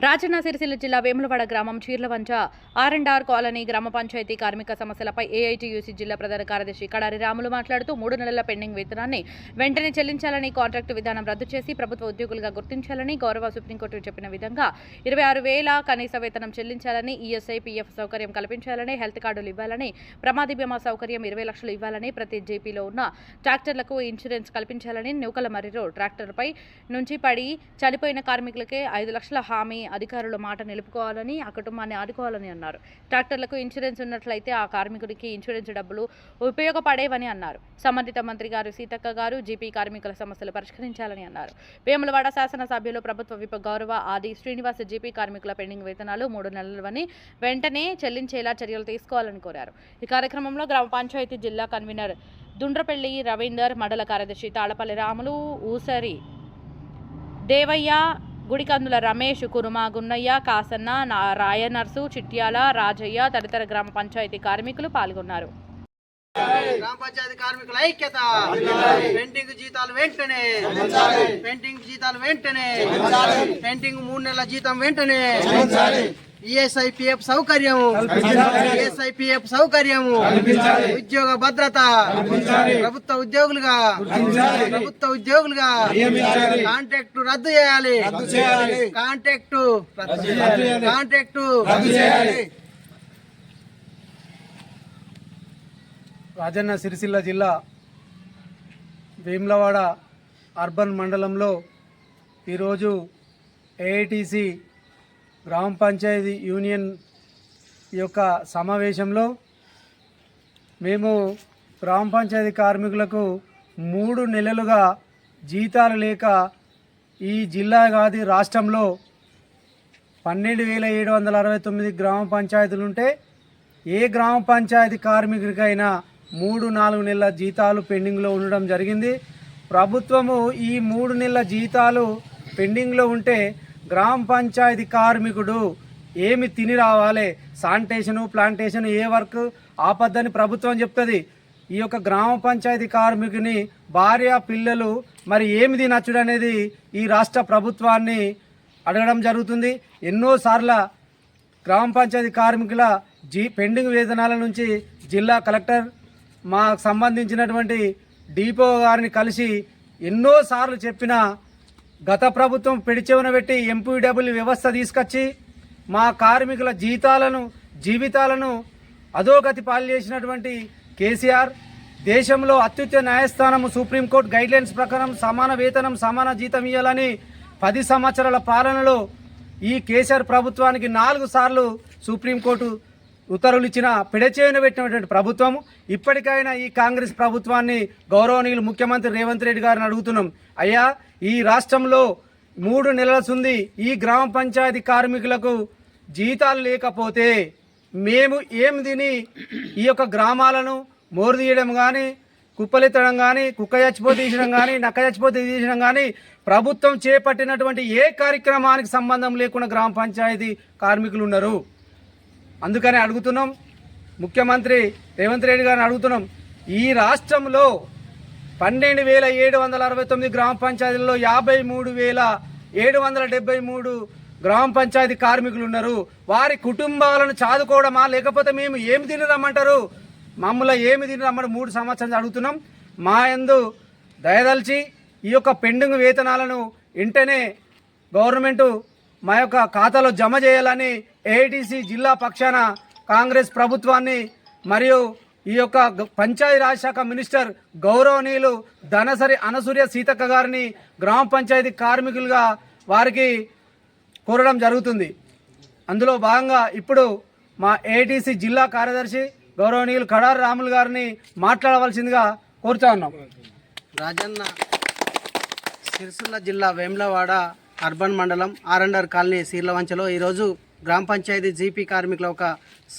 రాజన్న సిరిసిల్ల జిల్లా వేములవాడ గ్రామం Cheerlavancha R and R colony గ్రామ పంచాయతీ కార్మిక సమస్యలపై ఏఐటీయూసీ జిల్లా ప్రధాన కార్యదర్శి కడారి రాములు మాట్లాడుతూ మూడు నెలల పెండింగ్ వేతనాన్ని వెంటనే చెల్లించాలని కాంట్రాక్టు విధానం రద్దు చేసి ప్రభుత్వ ఉద్యోగులుగా గుర్తించాలని గౌరవ సుప్రీంకోర్టు చెప్పిన విధంగా ఇరవై ఆరు వేల కనీస వేతనం చెల్లించాలని ఈఎస్ఐ పీఎఫ్ సౌకర్యం కల్పించాలని హెల్త్ కార్డులు ఇవ్వాలని ప్రమాద బీమా సౌకర్యం ఇరవై లక్షలు ఇవ్వాలని ప్రతి జేపీలో ఉన్న ట్రాక్టర్లకు ఇన్సూరెన్స్ కల్పించాలని నూకల మర్రిలో ట్రాక్టర్పై నుంచి పడి చనిపోయిన కార్మికులకే ఐదు లక్షల హామీ అధికారుల మాట నిలుపుకోవాలని ఆ కుటుంబాన్ని ఆదుకోవాలని అన్నారు. ట్రాక్టర్లకు ఇన్సూరెన్స్ ఉన్నట్లయితే ఆ కార్మికుడికి ఇన్సూరెన్స్ డబ్బులు ఉపయోగపడేవని అన్నారు. సంబంధిత మంత్రి గారు సీతక్క గారు జీపీ కార్మికుల సమస్యలు పరిష్కరించాలని అన్నారు. వేములవాడ శాసనసభ్యులు ప్రభుత్వ విప గౌరవ ఆది శ్రీనివాస జీపీ కార్మికుల పెండింగ్ వేతనాలు మూడు నెలలవని వెంటనే చెల్లించేలా చర్యలు తీసుకోవాలని కోరారు. ఈ కార్యక్రమంలో గ్రామ పంచాయతీ జిల్లా కన్వీనర్ దుండ్రపల్లి రవీందర్ మండల కార్యదర్శి తాళపల్లి రాములు ఊసరి దేవయ్య గుడికందుల రమేష్ కురుమా గున్నయ్య కాసన్న రాయనర్సు చిట్యాల రాజయ్య తదితర గ్రామ పంచాయతీ కార్మికులు పాల్గొన్నారు. గ్రామ పంచాయతీ కార్మికుల ఐక్యత. పెండింగ్ జీతాలు వెంటనే. పెండింగ్ జీతాలు వెంటనే. పెండింగ్ మూడు నెలల జీతం వెంటనే. ఈఎస్ఐపిఎఫ్ సౌకర్యం ఈఎస్ఐపిఎఫ్ సౌకర్యం ఉద్యోగ భద్రత. ప్రభుత్వ ఉద్యోగులుగా. ప్రభుత్వ ఉద్యోగులుగా. కాంట్రాక్ట్ రద్దు చేయాలి. కాంట్రాక్ట్ కాంట్రాక్ట్ రాజన్న సిరిసిల్ల జిల్లా వేములవాడ అర్బన్ మండలంలో ఈరోజు ఏఐటిసి గ్రామ పంచాయతీ యూనియన్ యొక్క సమావేశంలో మేము గ్రామ పంచాయతీ కార్మికులకు మూడు నెలలుగా జీతాలు లేక ఈ జిల్లా కాదు రాష్ట్రంలో పన్నెండు వేల ఏడు వందల అరవై తొమ్మిది గ్రామ పంచాయతీలు ఉంటే ఏ గ్రామ పంచాయతీ కార్మికుడికైనా మూడు నాలుగు నెలల జీతాలు పెండింగ్లో ఉండడం జరిగింది. ప్రభుత్వము ఈ మూడు నెలల జీతాలు పెండింగ్లో ఉంటే గ్రామ పంచాయతీ కార్మికుడు ఏమి తిని రావాలి? శానిటేషను ప్లాంటేషన్ ఏ వర్క్ ఆపద్దని ప్రభుత్వం చెప్తుంది. ఈ యొక్క గ్రామ పంచాయతీ కార్మికుని భార్య పిల్లలు మరి ఏమి తినచ్చుడు అనేది ఈ రాష్ట్ర ప్రభుత్వాన్ని అడగడం జరుగుతుంది. ఎన్నోసార్ల గ్రామ పంచాయతీ కార్మికుల జీ పెండింగ్ వేతనాల నుంచి జిల్లా కలెక్టర్ మాకు సంబంధించినటువంటి డిపో గారిని కలిసి ఎన్నోసార్లు చెప్పిన గత ప్రభుత్వం పెడిచెవున పెట్టి ఎంపీడబ్ల్యూ వ్యవస్థ తీసుకొచ్చి మా కార్మికుల జీతాలను జీవితాలను అధోగతి పాల్చేసినటువంటి కేసీఆర్ దేశంలో అత్యుచ్చ న్యాయస్థానం సుప్రీంకోర్టు గైడ్లైన్స్ ప్రకారం సమాన వేతనం సమాన జీతం ఇవ్వాలని పది సంవత్సరాల పాలనలో ఈ కేసీఆర్ ప్రభుత్వానికి నాలుగు సార్లు సుప్రీంకోర్టు ఉత్తర్వులు ఇచ్చిన పిడచేయన పెట్టినటువంటి ప్రభుత్వం. ఇప్పటికైనా ఈ కాంగ్రెస్ ప్రభుత్వాన్ని గౌరవనీయులు ముఖ్యమంత్రి రేవంత్ రెడ్డి గారిని అడుగుతున్నాం. అయ్యా ఈ రాష్ట్రంలో మూడు నెలల సుంది ఈ గ్రామ పంచాయతీ కార్మికులకు జీతాలు లేకపోతే మేము ఏం తిని ఈ యొక్క గ్రామాలను మోరు తీయడం కానీ కుప్పలెత్తడం కానీ కుక్క చచ్చిపోతే తీసడం కానీ నక్క చచ్చిపోతే తీసడం కానీ ప్రభుత్వం చేపట్టినటువంటి ఏ కార్యక్రమానికి సంబంధం లేకుండా గ్రామ పంచాయతీ కార్మికులు ఉన్నారు? అందుకనే అడుగుతున్నాం. ముఖ్యమంత్రి రేవంత్ రెడ్డి గారిని అడుగుతున్నాం. ఈ రాష్ట్రంలో పన్నెండు వేల ఏడు వందల అరవై తొమ్మిది గ్రామ పంచాయతీల్లో యాభై మూడు వేల ఏడు వందల డెబ్బై మూడు గ్రామ పంచాయతీ కార్మికులు ఉన్నారు. వారి కుటుంబాలను చాదుకోవడమా? లేకపోతే మేము ఏమి తిని రమ్మంటారు? మమ్మల్ని ఏమి తిని రమ్మని మూడు సంవత్సరాలు అడుగుతున్నాం. మా యందు దయదలిచి ఈ యొక్క పెండింగ్ వేతనాలను వెంటనే గవర్నమెంటు మా యొక్క ఖాతాలో జమ చేయాలని ఏఐటీసీ జిల్లా పక్షాన కాంగ్రెస్ ప్రభుత్వాన్ని మరియు ఈ యొక్క పంచాయతీరాజ్ పంచాయతీ శాఖ మినిస్టర్ గౌరవనీయులు ధనసరి అనసూర్య సీతక్క గారిని గ్రామ పంచాయతీ కార్మికులుగా వారికి కోరడం జరుగుతుంది. అందులో భాగంగా ఇప్పుడు మా ఏటీసీ జిల్లా కార్యదర్శి గౌరవనీయులు కడారు రాములు గారిని మాట్లాడవలసిందిగా కోరుతా ఉన్నాం. రాజన్న సిరిసిల్ల జిల్లా వేములవాడ అర్బన్ మండలం ఆర్ఎండ్ఆర్ కాలనీ సీర్లవంచలో ఈరోజు గ్రామ పంచాయతీ జీపీ కార్మికుల ఒక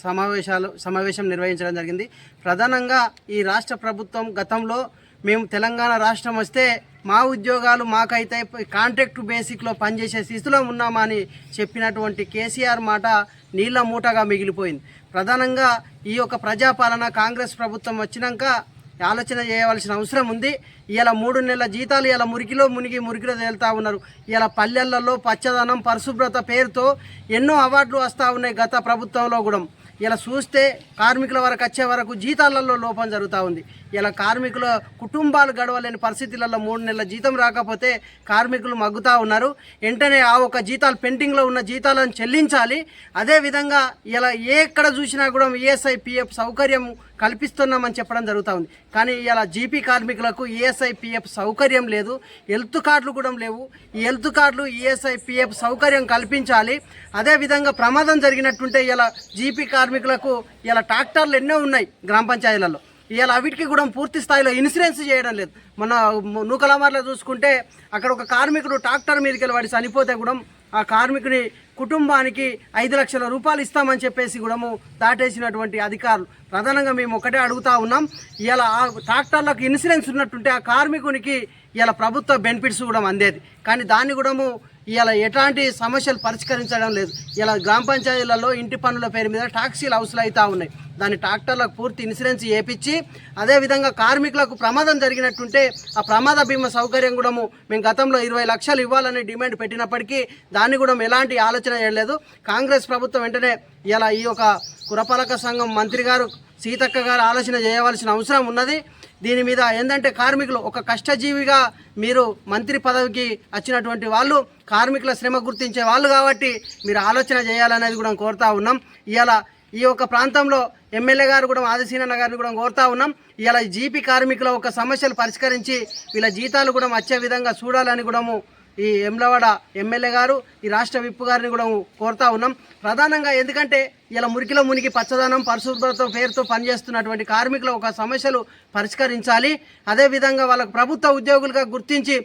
సమావేశాలు సమావేశం నిర్వహించడం జరిగింది. ప్రధానంగా ఈ రాష్ట్ర ప్రభుత్వం గతంలో మేము తెలంగాణ రాష్ట్రం వస్తే మా ఉద్యోగాలు మాకైతే కాంట్రాక్ట్ బేసిక్లో పనిచేసే స్థితిలో ఉన్నామని చెప్పినటువంటి కేసీఆర్ మాట నీళ్ళ మూటగా మిగిలిపోయింది. ప్రధానంగా ఈ యొక్క ప్రజాపాలన కాంగ్రెస్ ప్రభుత్వం వచ్చినాక ఆలోచన చేయవలసిన అవసరం ఉంది. ఇలా మూడు నెలల జీతాలు ఇలా మురికిలో మునిగి మురికిలో తేలుతూ ఉన్నారు. ఇలా పల్లెలలో పచ్చదనం పరిశుభ్రత పేరుతో ఎన్నో అవార్డులు వస్తూ ఉన్నాయి గత ప్రభుత్వంలో కూడా. ఇలా చూస్తే కార్మికుల వరకు వచ్చే వరకు జీతాలలో లోపం జరుగుతూ ఉంది. ఇలా కార్మికుల కుటుంబాలు గడవలేని పరిస్థితులలో మూడు నెలల జీతం రాకపోతే కార్మికులు మగ్గుతూ ఉన్నారు. వెంటనే ఆ ఒక జీతాలు పెండింగ్లో ఉన్న జీతాలను చెల్లించాలి. అదేవిధంగా ఇలా ఎక్కడ చూసినా కూడా ఈఎస్ఐ పిఎఫ్ సౌకర్యం కల్పిస్తున్నామని చెప్పడం జరుగుతూ ఉంది. కానీ ఇలా జీపీ కార్మికులకు ఈఎస్ఐపిఎఫ్ సౌకర్యం లేదు హెల్త్ కార్డులు కూడా లేవు. ఈ హెల్త్ కార్డులు ఈఎస్ఐ పిఎఫ్ సౌకర్యం కల్పించాలి. అదేవిధంగా ప్రమాదం జరిగినట్టుంటే ఇలా జీపీ కార్మికులకు ఇలా ట్రాక్టర్లు ఎన్నో ఉన్నాయి గ్రామ పంచాయతీలలో. ఇవాళ అవిటికి కూడా పూర్తి స్థాయిలో ఇన్సూరెన్స్ చేయడం లేదు. మన నూకలమార్లో చూసుకుంటే అక్కడ ఒక కార్మికుడు ట్రాక్టర్ మీదకి వెళ్ళి వాడి చనిపోతే కూడా ఆ కార్మికుని కుటుంబానికి ఐదు లక్షల రూపాయలు ఇస్తామని చెప్పేసి కూడా దాటేసినటువంటి అధికారులు. ప్రధానంగా మేము ఒకటే అడుగుతా ఉన్నాం. ఇలా ఆ ట్రాక్టర్లకు ఇన్సూరెన్స్ ఉన్నట్టుంటే ఆ కార్మికునికి ఇలా ప్రభుత్వ బెనిఫిట్స్ కూడా అందేది. కానీ దాన్ని కూడా ఇలా ఎట్లాంటి సమస్యలు పరిష్కరించడం లేదు. ఇలా గ్రామ పంచాయతీలలో ఇంటి పనుల పేరు మీద టాక్సీలు అవసరం అవుతూ ఉన్నాయి. దాని ట్రాక్టర్లకు పూర్తి ఇన్సూరెన్స్ చేపించి అదేవిధంగా కార్మికులకు ప్రమాదం జరిగినట్టుంటే ఆ ప్రమాద బీమా సౌకర్యం కూడా మేము గతంలో ఇరవై లక్షలు ఇవ్వాలని డిమాండ్ పెట్టినప్పటికీ దాన్ని కూడా ఎలాంటి ఆలోచన చేయలేదు. కాంగ్రెస్ ప్రభుత్వం వెంటనే ఇలా ఈ యొక్క కురపాలక సంఘం మంత్రి గారు సీతక్క గారు ఆలోచన చేయవలసిన అవసరం ఉన్నది. దీని మీద ఏంటంటే కార్మికులు ఒక కష్టజీవిగా మీరు మంత్రి పదవికి వచ్చినటువంటి వాళ్ళు కార్మికుల శ్రమ గుర్తించే వాళ్ళు కాబట్టి మీరు ఆలోచన చేయాలనేది కూడా కోరుతా ఉన్నాం. ఇలా ఈ యొక్క ప్రాంతంలో ఎమ్మెల్యే గారు కూడా ఆదిశీనన్న గారిని కూడా కోరుతా ఉన్నాం. ఇలా జీపీ కార్మికుల ఒక సమస్యలు పరిష్కరించి వీళ్ళ జీతాలు కూడా వచ్చే విధంగా చూడాలని కూడా ఈ ఎమ్లవాడ ఎమ్మెల్యే గారు ఈ రాష్ట్ర విప్పు గారిని కూడా కోరుతా ఉన్నాం. ప్రధానంగా ఎందుకంటే ఇలా మురికిలో మునిగి పచ్చదనం పరిశుభ్రత పేరుతో పనిచేస్తున్నటువంటి కార్మికుల ఒక సమస్యలు పరిష్కరించాలి. అదేవిధంగా వాళ్ళకు ప్రభుత్వ ఉద్యోగులుగా గుర్తించి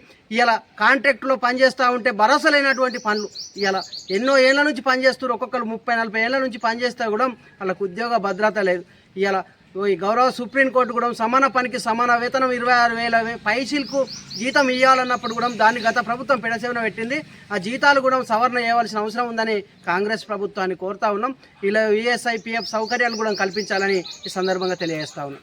ఇలా కాంట్రాక్ట్లో పనిచేస్తూ ఉంటే భరోసా లేనటువంటి పనులు ఇలా ఎన్నో ఏళ్ళ నుంచి పనిచేస్తారు ఒక్కొక్కరు ముప్పై నలభై ఏళ్ళ నుంచి పనిచేస్తే కూడా వాళ్ళకు ఉద్యోగ భద్రత లేదు. ఇలా ఈ గౌరవ సుప్రీంకోర్టు కూడా సమాన పనికి సమాన వేతనం ఇరవై ఆరు వేల పైసీలకు జీతం ఇవ్వాలన్నప్పుడు కూడా దాన్ని గత ప్రభుత్వం పెడసేవన పెట్టింది. ఆ జీతాలు కూడా సవరణ చేయవలసిన అవసరం ఉందని కాంగ్రెస్ ప్రభుత్వాన్ని కోరుతా ఉన్నాం. ఇలా ఈఎస్ఐ పిఎఫ్ సౌకర్యాలు కూడా కల్పించాలని ఈ సందర్భంగా తెలియజేస్తా ఉన్నాం.